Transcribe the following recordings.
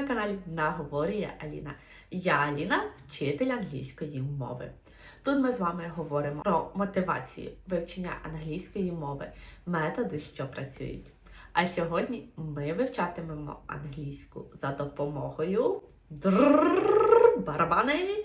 на каналі Наговорює Аліна. Я Аліна, вчитель англійської мови. Тут ми з вами говоримо про мотивацію вивчення англійської мови, методи, що працюють. А сьогодні ми вивчатимемо англійську за допомогою барабани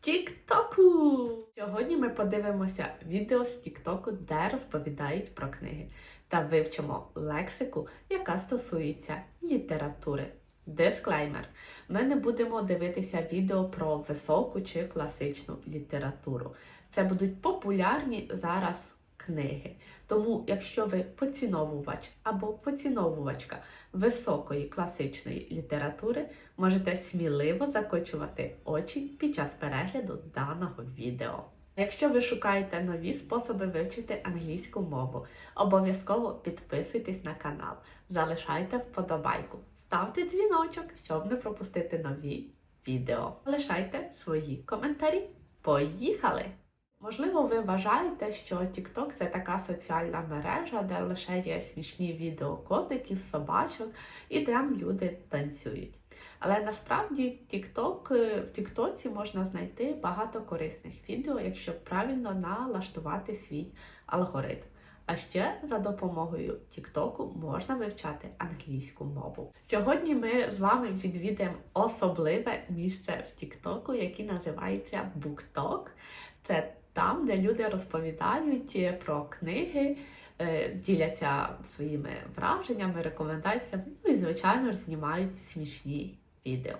Тіктоку. Сьогодні ми подивимося відео з Тіктоку, де розповідають про книги, та вивчимо лексику, яка стосується літератури. Дисклеймер. Ми не будемо дивитися відео про високу чи класичну літературу. Це будуть популярні зараз книги. Тому, якщо ви поціновувач або поціновувачка високої класичної літератури, можете сміливо закочувати очі під час перегляду даного відео. Якщо ви шукаєте нові способи вивчити англійську мову, обов'язково підписуйтесь на канал, залишайте вподобайку, ставте дзвіночок, щоб не пропустити нові відео. Лишайте свої коментарі. Поїхали! Можливо, ви вважаєте, що TikTok це така соціальна мережа, де лише є смішні відео котиків, собачок і там люди танцюють. Але насправді TikTok, е, в TikTok можна знайти багато корисних відео, якщо правильно налаштувати свій алгоритм. А ще за допомогою TikTok можна вивчати англійську мову. Сьогодні ми з вами відвідаємо особливе місце в TikTok, яке називається BookTok. Це там, де люди розповідають про книги, е, діляться своїми враженнями, рекомендаціями, ну і, звичайно ж, знімають смішні відео.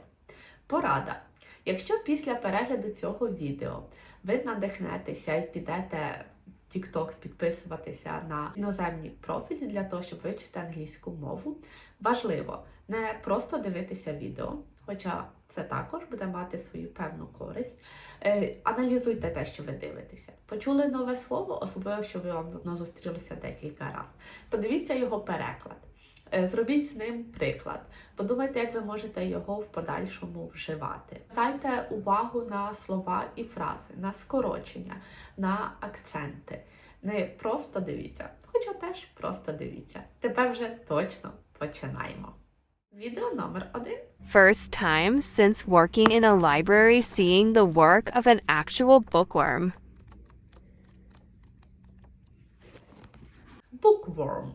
Порада. Якщо після перегляду цього відео ви надихнетеся і підете в TikTok підписуватися на іноземні профілі для того, щоб вивчити англійську мову, важливо не просто дивитися відео, хоча це також буде мати свою певну користь. Е, аналізуйте те, що ви дивитеся. Почули нове слово, особливо якщо ви вам воно зустрілося декілька разів. Подивіться його переклад. Е, Зробіть з ним приклад. Подумайте, як ви можете його в подальшому вживати. Дайте увагу на слова і фрази, на скорочення, на акценти. Не просто дивіться, хоча теж просто дивіться. Тепер вже точно починаємо. Відео номер один. First time since working in a library seeing the work of an actual bookworm. Bookworm.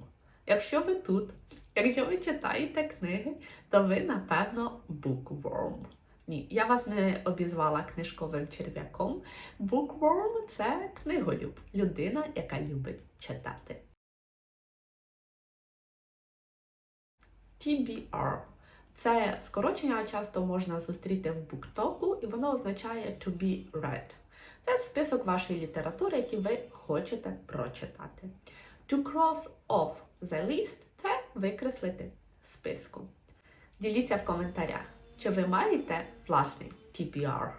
Якщо ви тут, якщо ви читаєте книги, то ви, напевно, bookworm. Ні, я вас не обізвала книжковим черв'яком. Bookworm – це книголюб, людина, яка любить читати. TBR. Це скорочення часто можна зустріти в буктоку, і воно означає to be read. Це список вашої літератури, який ви хочете прочитати. To cross off the list це викреслити з списку. Діліться в коментарях, чи ви маєте власний TBR.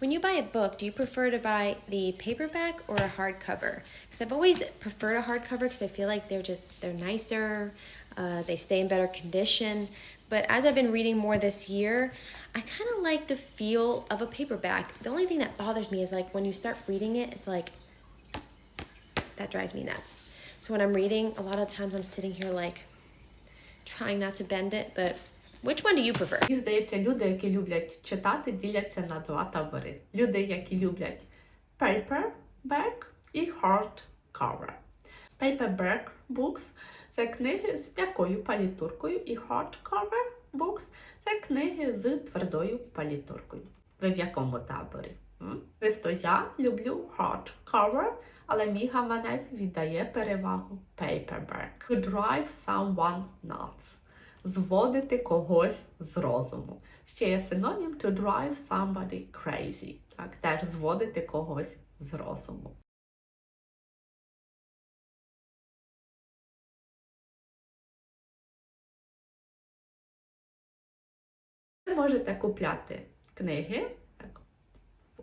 When you buy a book, do you prefer to buy the paperback or a hardcover? Because I've always preferred a hardcover because I feel like they're just they're nicer, uh, they stay in better condition. But as I've been reading more this year, I kind of like the feel of a paperback. The only thing that bothers me is like when you start reading it, it's like that drives me nuts. So when I'm reading, a lot of times I'm sitting here like Trying not to bend it. But which one do you prefer? Мені здається, люди, які люблять читати, діляться на два табори. Люди, які люблять paperback і hardcover. Paperback books – це книги з м'якою палітуркою, і hardcover books – це книги з твердою палітуркою. Ви в якому таборі? М? Просто я люблю hardcover, але мій гаманець віддає перевагу paperback. To drive someone nuts зводити когось з розуму. Ще є синонім to drive somebody crazy. Так, теж зводити когось з розуму. Ви можете купляти книги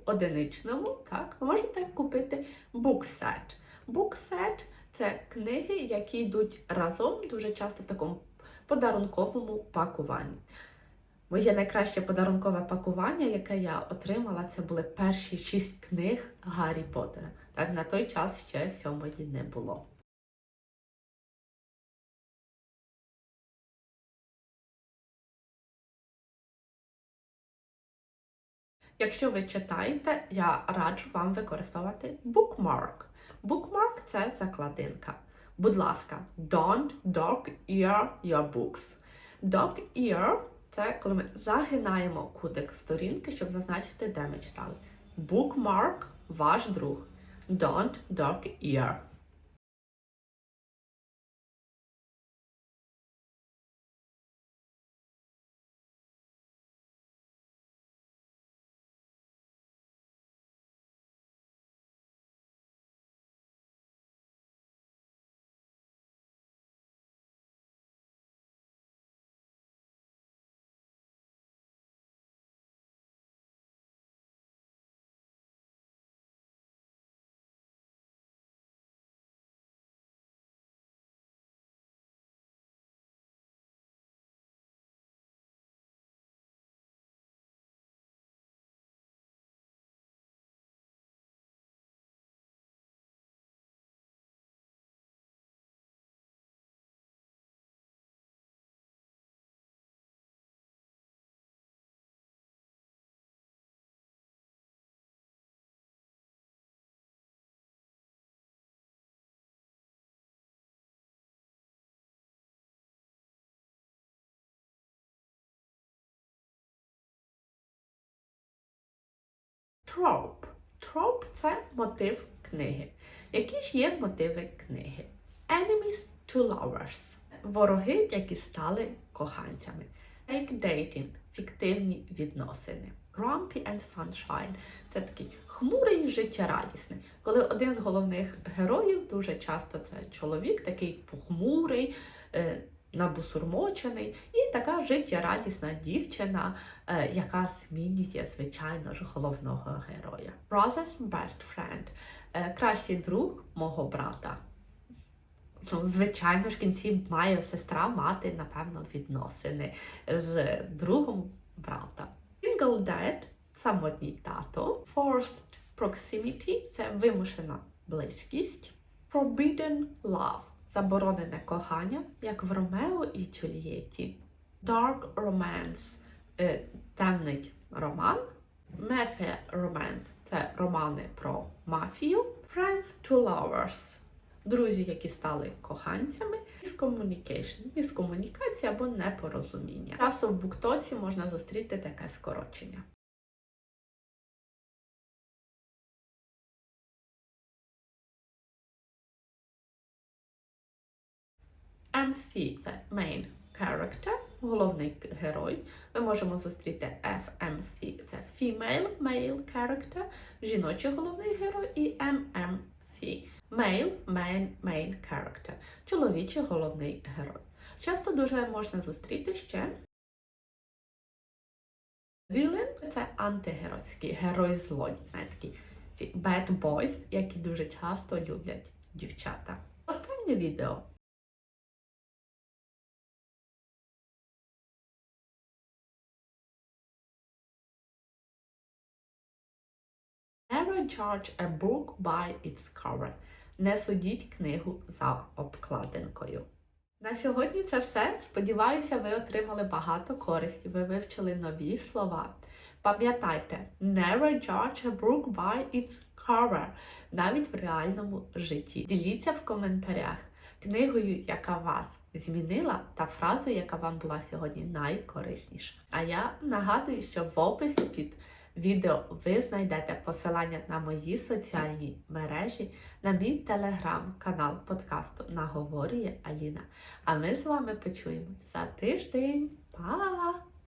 одиничному, так, можете купити буксет. Буксет це книги, які йдуть разом дуже часто в такому подарунковому пакуванні. Моє найкраще подарункове пакування, яке я отримала, це були перші шість книг Гаррі Поттера. Так на той час ще сьомої не було. Якщо ви читаєте, я раджу вам використовувати bookmark. Bookmark – це закладинка. Будь ласка, don't dog ear your books. Dog ear – це коли ми загинаємо кутик сторінки, щоб зазначити, де ми читали. Bookmark – ваш друг. Don't dog ear. Trope. Trope – це мотив книги. Які ж є мотиви книги? Enemies to lovers. Вороги, які стали коханцями. Fake dating – фіктивні відносини. Grumpy and Sunshine – це такий хмурий життєрадісний. Коли один з головних героїв, дуже часто це чоловік, такий похмурий, е, набусурмочений, і така життєрадісна дівчина, е, яка змінює, звичайно ж, головного героя. Brother's best friend кращий друг мого брата. Ну, звичайно ж, в кінці має сестра мати, напевно, відносини з другом брата. Single dad – самотній тато. Forced proximity – це вимушена близькість. Forbidden love – заборонене кохання, як в Ромео і Джульєті. Dark romance е, – темний роман. Mafia romance – це романи про мафію. Friends to lovers – друзі, які стали коханцями. Miscommunication – міскомунікація або непорозуміння. Часто в буктоці можна зустріти таке скорочення. MC – це main character, головний герой. Ми можемо зустріти FMC – це female male character, жіночий головний герой, і MMC – male main main character, чоловічий головний герой. Часто дуже можна зустріти ще Villain – це антигеройський герой злодій. Знаєте, такі ці bad boys, які дуже часто люблять дівчата. Останнє відео. Never judge a book by its cover. Не судіть книгу за обкладинкою. На сьогодні це все. Сподіваюся, ви отримали багато користі, ви вивчили нові слова. Пам'ятайте, never judge a book by its cover, навіть в реальному житті. Діліться в коментарях книгою, яка вас змінила, та фразою, яка вам була сьогодні найкорисніша. А я нагадую, що в описі під відео ви знайдете посилання на мої соціальні мережі, на мій телеграм-канал подкасту Наговорює Аліна. А ми з вами почуємось за тиждень. Па!